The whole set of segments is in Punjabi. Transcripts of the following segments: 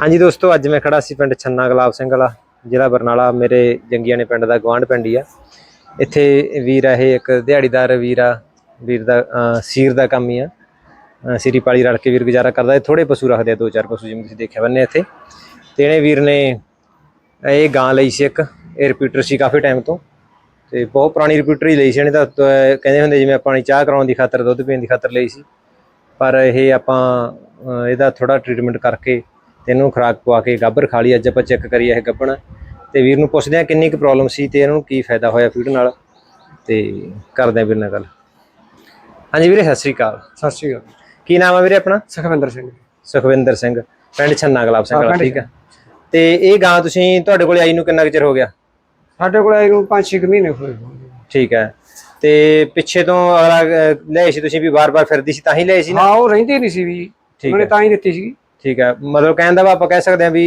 ਹਾਂਜੀ ਦੋਸਤੋ ਅੱਜ ਮੈਂ ਖੜਾ ਸੀ ਪਿੰਡ ਛੰਨਾ ਗੁਲਾਬ ਸਿੰਘ ਵਾਲਾ ਜ਼ਿਲ੍ਹਾ ਬਰਨਾਲਾ ਮੇਰੇ ਜੰਗੀਆਂ ਨੇ ਪਿੰਡ ਦਾ ਗਵਾਂਢ ਪਿੰਡ ਹੀ ਆ। ਇੱਥੇ ਵੀਰ ਆ ਇਹ ਇੱਕ ਦਿਹਾੜੀਦਾਰ ਵੀਰ ਆ ਵੀਰ ਦਾ ਸੀਰ ਦਾ ਕੰਮ ਹੀ ਆ। ਅਹ, ਸੀਰੀ ਪਾਲੀ ਰਲ ਕੇ ਵੀਰ ਗੁਜ਼ਾਰਾ ਕਰਦਾ ਇਹ ਥੋੜੇ ਪਸ਼ੂ ਰੱਖਦੇ ਆ ਦੋ ਚਾਰ ਪਸ਼ੂ ਜਿਵੇਂ ਤੁਸੀਂ ਦੇਖਿਆ ਬੰਨੇ ਇੱਥੇ। ਤੇ ਇਹਨੇ ਵੀਰ ਨੇ ਇਹ ਗਾਂ ਲਈ ਸੀ ਇੱਕ ਇਹ ਰਿਪੀਟਰ ਸੀ ਕਾਫੀ ਟਾਈਮ ਤੋਂ। ਤੇ ਬਹੁਤ ਪੁਰਾਣੀ ਰਿਪੀਟਰ ਹੀ ਲਈ ਸੀ ਇਹਨੇ ਤਾਂ ਕਹਿੰਦੇ ਹੁੰਦੇ ਜਿਵੇਂ ਆਪਾਂ ਨੇ ਚਾਹ ਕਰਾਉਣ ਦੀ ਖਾਤਰ ਦੁੱਧ ਪੀਣ ਦੀ ਖਾਤਰ ਲਈ ਸੀ। ਪਰ ਇਹ ਆਪਾਂ ਇਹਦਾ ਥੋੜਾ ਟ੍ਰੀਟਮੈਂਟ ਕਰਕੇ ਤੇ ਇਹਨੂੰ ਖੁਰਾਕ ਪਵਾ ਕੇ ਗੱਭਰ ਖਾ ਲਈ ਅੱਜ ਆਪਾਂ ਚੈੱਕ ਕਰੀ ਇਹ ਗੱਭਣ ਤੇ ਵੀਰ ਨੂੰ ਪੁੱਛਦੇ ਆ ਕਿੰਨੀ ਕੁ ਪ੍ਰੋਬਲਮ ਸੀ ਤੇ ਇਹਨਾਂ ਨੂੰ ਕੀ ਫਾਇਦਾ ਹੋਇਆ ਫੀਡ ਨਾਲ। ਤੇ ਕਰਦੇ ਆ ਵੀਰ ਨਾਲ ਗੱਲ। ਹਾਂਜੀ ਵੀਰੇ ਸਤਿ ਸ੍ਰੀ ਅਕਾਲ। ਸਤਿ ਸ਼੍ਰੀ ਅਕਾਲ। ਕੀ ਨਾਮ ਆ ਵੀਰੇ ਆਪਣਾ? ਸੁਖਵਿੰਦਰ ਸਿੰਘ। ਸੁਖਵਿੰਦਰ ਸਿੰਘ। ਪਿੰਡ ਛੰਨਾ ਗੁਲਾਬ ਸਿੰਘ ਵਾਲਾ ਠੀਕ ਆ। ਤੇ ਇਹ ਗਾਂ ਤੁਸੀਂ ਤੁਹਾਡੇ ਕੋਲੇ ਆਈ ਨੂੰ ਕਿੰਨਾ ਕੁ ਚਿਰ ਹੋ ਗਿਆ? ਸਾਡੇ ਕੋਲ ਆਏ ਨੂੰ 5-6 ਮਹੀਨੇ ਹੋਏ ਹੋਣਗੇ। ਠੀਕ ਹੈ ਤੇ ਪਿੱਛੇ ਤੋਂ ਅਗਲਾ ਅਹ, ਸੀ ਤੁਸੀਂ ਵੀ ਵਾਰ-ਵਾਰ ਫਿਰਦੀ ਸੀ ਤਾਂ ਹੀ ਲਏ ਸੀ ਨਾ? ਹਾਂ ਉਹ ਰਹਿੰਦੀ ਨਹੀਂ ਸੀ ਵੀ। ਠੀਕ ਉਹਨੇ ਹੈ। ਤਾਂ ਹੀ ਦਿੱਤੀ ਸੀ। ਠੀਕ ਹੈ ਮਤਲਬ ਕਹਿਣ ਦਾ ਵਾ ਆਪਾਂ ਕਹਿ ਸਕਦੇ ਹਾਂ ਵੀ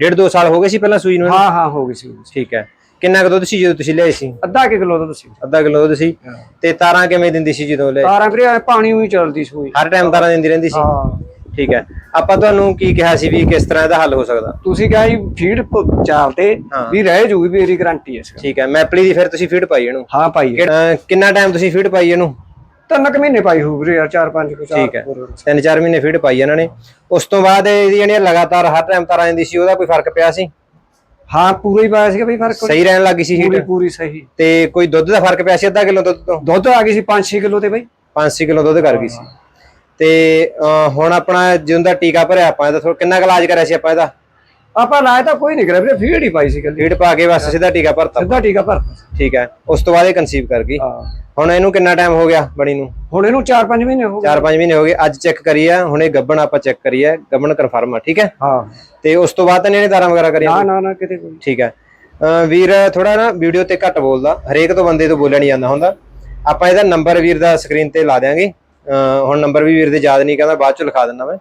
ਡੇਢ ਦੋ ਸਾਲ ਹੋ ਗਏ ਸੀ ਪਹਿਲਾਂ ਸੂਈ ਨੂੰ? ਹਾਂ ਹਾਂ ਹੋ ਗਈ ਸੀ ਠੀਕ ਹੈ ਕਿੰਨਾ ਕੁ ਦੁੱਧ ਸੀ ਜਦੋਂ ਤੁਸੀਂ ਲਏ ਸੀ? ਅੱਧਾ ਕਿਲੋ ਦਾ ਦੱਸੀ ਅੱਧਾ ਕਿਲੋ ਦੁੱਧ ਸੀ। ਤੇ ਤਾਰਾਂ ਕਿਵੇਂ ਦਿੰਦੀ ਸੀ ਜਦੋਂ ਲਏ ਤਾਰਾਂ ਵੀਰੇ ਪਾਣੀ ਉਹੀ ਚੱਲਦੀ ਸੂਈ ਹਰ ਟਾਈਮ ਤਾਰਾਂ ਦਿੰਦੀ ਰਹਿੰਦੀ ਸੀ? ਹਾਂ। ਠੀਕ ਹੈ ਆਪਾਂ ਤੁਹਾਨੂੰ ਕੀ ਕਿਹਾ ਸੀ ਵੀ ਕਿਸ ਤਰ੍ਹਾਂ ਇਹਦਾ ਹੱਲ ਹੋ ਸਕਦਾ? ਤੁਸੀਂ ਕਹਾਂ ਜੀ ਫੀਡ ਤੇ ਹਾਂ। ਵੀ ਰਹਿ ਜੂਗੀ ਮੇਰੀ ਗਾਰੰਟੀ ਹੈ। ਠੀਕ ਹੈ ਮੈਪਲੀ ਦੀ ਫਿਰ ਤੁਸੀਂ ਫੀਡ ਪਾਈ ਇਹਨੂੰ। ਹਾਂ ਪਾਈ ਕਿੰਨਾ ਟਾਈਮ ਤੁਸੀਂ ਫੀਡ ਪਾਈ ਇਹਨੂੰ? ਤਿੰਨ ਕੁ ਮਹੀਨੇ ਪਾਈ ਹੋਊ ਵੀਰੇ ਯਾਰ 4-5 ਕੁ ਚਾਰ ਠੀਕ ਹੈ। ਤਿੰਨ ਚਾਰ ਮਹੀਨੇ ਫੀਡ ਪਾਈ ਇਹਨਾਂ ਨੇ। ਉਸ ਤੋਂ ਬਾਅਦ ਇਹਦੀ ਜਿਹੜੀਆਂ ਲਗਾਤਾਰ ਹਰ ਟਾਈਮ ਤਾਰਾਂ ਦਿੰਦੀ ਸੀ ਉਹਦਾ ਕੋਈ ਫ਼ਰਕ ਪਿਆ ਸੀ? ਹਾਂ ਪੂਰਾ ਹੀ ਪਾਇਆ ਸੀਗਾ ਬਈ ਫ਼ਰਕ। ਸਹੀ ਰਹਿਣ ਲੱਗੀ ਸੀ ਪੂਰੀ ਹੀਟ ਪੂਰੀ ਸਹੀ। ਤੇ ਕੋਈ ਦੁੱਧ ਦਾ ਫ਼ਰਕ ਪਿਆ ਸੀ ਅੱਧਾ ਕਿਲੋ ਦੁੱਧ ਤੋਂ? ਦੁੱਧ ਆ ਗਈ ਸੀ 5-6 ਕਿਲੋ ਤੇ ਬਈ। 5-6 ਕਿਲੋ ਦੁੱਧ ਕਰ ਗਈ ਸੀ। ਤੇ ਅਹ, ਹੁਣ ਆਪਣਾ ਜਿਉਂ ਦਾ ਟੀਕਾ ਭਰਿਆ ਆਪਾਂ ਇਹਦਾ ਥੋੜਾ ਕਿੰਨਾ ਕੁ ਇਲਾਜ ਕਰਿਆ ਸੀ ਆਪਾਂ ਇਹਦਾ? ਆਪਾਂ ਲਾਇਆ ਤਾਂ ਕੋਈ ਨਹੀਂ ਕਰਿਆ ਵੀਰੇ ਫੀਡ ਹੀ ਪਾਈ ਸੀ ਕੱਲੀ। ਫੀਡ ਪਾ ਕੇ ਬਸ ਸਿੱਧਾ ਟੀਕਾ ਭਰਤਾ ਸਿੱਧਾ ਟੀਕਾ ਭਰਤਾ ਠੀਕ ਹੈ ਉਸ ਤੋਂ ਬਾਅਦ ਇਹ ਕਨਸੀਵ ਕਰ ਗਈ। ਹਾਂ। ਹੁਣ ਇਹਨੂੰ ਕਿੰਨਾ ਟਾਈਮ ਹੋ ਗਿਆ ਬਣੀ ਨੂੰ? ਹੁਣ ਇਹਨੂੰ 4-5 ਮਹੀਨੇ ਹੋ ਗਏ। 4-5 ਮਹੀਨੇ ਹੋ ਗਏ ਅੱਜ ਚੈੱਕ ਕਰੀ ਆ ਹੁਣ ਇਹ ਗੱਬਣ ਆਪਾਂ ਚੈੱਕ ਕਰੀ ਆ ਗੱਬਣ ਕਨਫਰਮ ਆ ਠੀਕ ਹੈ? ਹਾਂ। ਤੇ ਉਸ ਤੋਂ ਬਾਅਦ ਤਾਂ ਇਹਨੇ ਤਾਰਾਂ ਵਗੈਰਾ ਕਰੀਆਂ ਨਾ ਨਾ? ਨਾ ਕਿਤੇ ਕੋਈ ਠੀਕ ਹੈ। ਵੀਰ ਥੋੜਾ ਨਾ ਵੀਡੀਓ ਤੇ ਘੱਟ ਬੋਲਦਾ ਹਰੇਕ ਤੋਂ ਬੰਦੇ ਤੋਂ ਬੋਲਿਆ ਨਹੀਂ ਜਾਂਦਾ ਹੁੰਦਾ। ਆਪਾਂ ਇਹਦਾ ਨੰਬਰ ਵੀਰ ਦਾ ਸਕਰੀਨ ਤੇ ਲਾ ਦਿਆਂਗੇ। ਅਹ ਹੁਣ ਨੰਬਰ ਵੀ ਵੀਰ ਦੇ ਯਾਦ ਨਹੀਂ ਕਹਿੰਦਾ ਬਾਅਦ ਚ ਲਿਖਾ ਦਿੰਦਾ ਮੈਂ।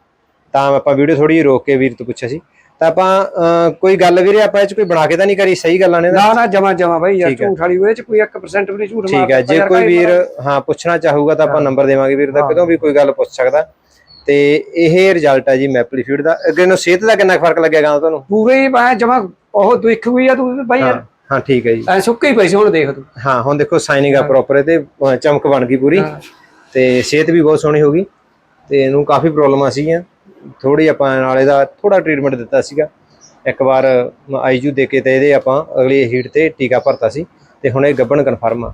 ਤਾਂ ਆਪਾਂ ਵੀਡੀਓ ਥੋੜੀ ਰੋਕ ਕੇ ਵੀਰ ਤੋਂ ਪੁੱਛਿਆ ਸੀ। ਤਾਂ ਆਪਾਂ ਕੋਈ ਗੱਲ ਵੀਰੇ ਆਪਾਂ ਇਹ ਚ ਕੋਈ ਬਣਾ ਕੇ ਤਾਂ ਨਹੀਂ ਕਰੀ? ਸਹੀ ਗੱਲਾਂ ਨੇ ਨਾ? ਨਾ ਜਮਾ ਜਮਾ ਬਾਈ ਯਾਰ। ਝੂਠ ਵਾਲੀ ਹੋਏ ਚ ਕੋਈ 1% ਵੀ ਨਹੀਂ ਝੂਠ ਠੀਕ ਹੈ ਜੇ ਕੋਈ ਵੀਰ ਹਾਂ ਪੁੱਛਣਾ ਚਾਹੂਗਾ ਤਾਂ ਆਪਾਂ ਨੰਬਰ ਦੇਵਾਂਗੇ ਵੀਰ ਦਾ ਕਦੋਂ ਵੀ ਕੋਈ ਗੱਲ ਪੁੱਛ ਸਕਦਾ। ਤੇ ਇਹ ਰਿਜ਼ਲਟ ਹੈ ਜੀ ਮੈਪਲੀ ਫੀਡ ਦਾ। ਅੱਗੇ ਨੂੰ ਸਿਹਤ ਦਾ ਕਿੰਨਾ ਫ਼ਰਕ ਲੱਗੇਗਾ ਤੁਹਾਨੂੰ? ਪੂਰੇ ਹੀ ਮੈਂ ਜਮਾ ਉਹ ਦੁੱਖ ਹੋਈ ਆ ਤੂੰ ਬਾਈ ਯਾਰ। ਹਾਂ ਠੀਕ ਹੈ ਜੀ। ਐ ਸੁੱਕੇ ਹੀ ਪਈ ਹੁਣ ਦੇਖ ਤੂੰ। ਹਾਂ ਹੁਣ ਦੇਖੋ ਸਾਈਨਿੰਗ ਆ ਪ੍ਰੋਪਰ ਤੇ ਚਮਕ ਬਣ ਗਈ ਪੂਰੀ। ਤੇ ਸਿਹਤ ਵੀ ਬਹੁਤ ਸੋਹਣੀ ਹੋ ਗਈ। ਤੇ ਇਹਨੂੰ ਕਾਫੀ ਪ੍ਰੋਬਲਮਾਂ ਸੀਗੀਆਂ। ਥੋੜੀ ਆਪਾਂ ਨਾਲ ਇਹਦਾ ਥੋੜਾ ਟ੍ਰੀਟਮੈਂਟ ਦਿੱਤਾ ਸੀਗਾ। ਇੱਕ ਵਾਰ ਆਈਜੂ ਦੇ ਕੇ ਤੇ ਇਹਦੇ ਆਪਾਂ ਅਗਲੀ ਹੀਟ ਤੇ ਟੀਕਾ ਭਰਤਾ ਸੀ ਤੇ ਹੁਣ ਇਹ ਗੱਬਣ ਕਨਫਰਮ ਆ।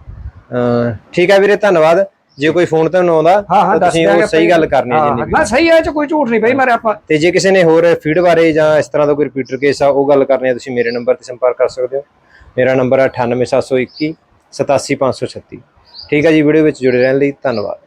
ਠੀਕ ਆ ਵੀਰੇ ਧੰਨਵਾਦ। ਜੇ ਕੋਈ ਫੋਨ ਤੇ ਆਉਂਦਾ ਹਾਂ ਹਾਂ ਤਾਂ ਤੁਸੀਂ ਉਹ ਸਹੀ ਗੱਲ ਕਰਨੀ ਹੈ ਜਿੰਨੀ ਨਾ ਸਹੀ ਹੈ ਚ ਕੋਈ ਝੂਠ ਨਹੀਂ ਬਈ ਮਾਰੇ ਆਪਾਂ। ਤੇ ਜੇ ਕਿਸੇ ਨੇ ਹੋਰ ਫੀਡ ਬਾਰੇ ਜਾਂ ਇਸ ਤਰ੍ਹਾਂ ਦਾ ਕੋਈ ਰਿਪੀਟਰ ਕੇਸ ਆ ਉਹ ਗੱਲ ਕਰਨੀ ਹੈ ਤੁਸੀਂ ਮੇਰੇ ਨੰਬਰ ਤੇ ਸੰਪਰਕ ਕਰ ਸਕਦੇ ਹੋ। ਮੇਰਾ ਨੰਬਰ ਹੈ 98721 87536 ਠੀਕ ਹੈ ਜੀ ਵੀਡੀਓ ਵਿੱਚ ਜੁੜੇ ਰਹਿਣ ਲਈ ਧੰਨਵਾਦ।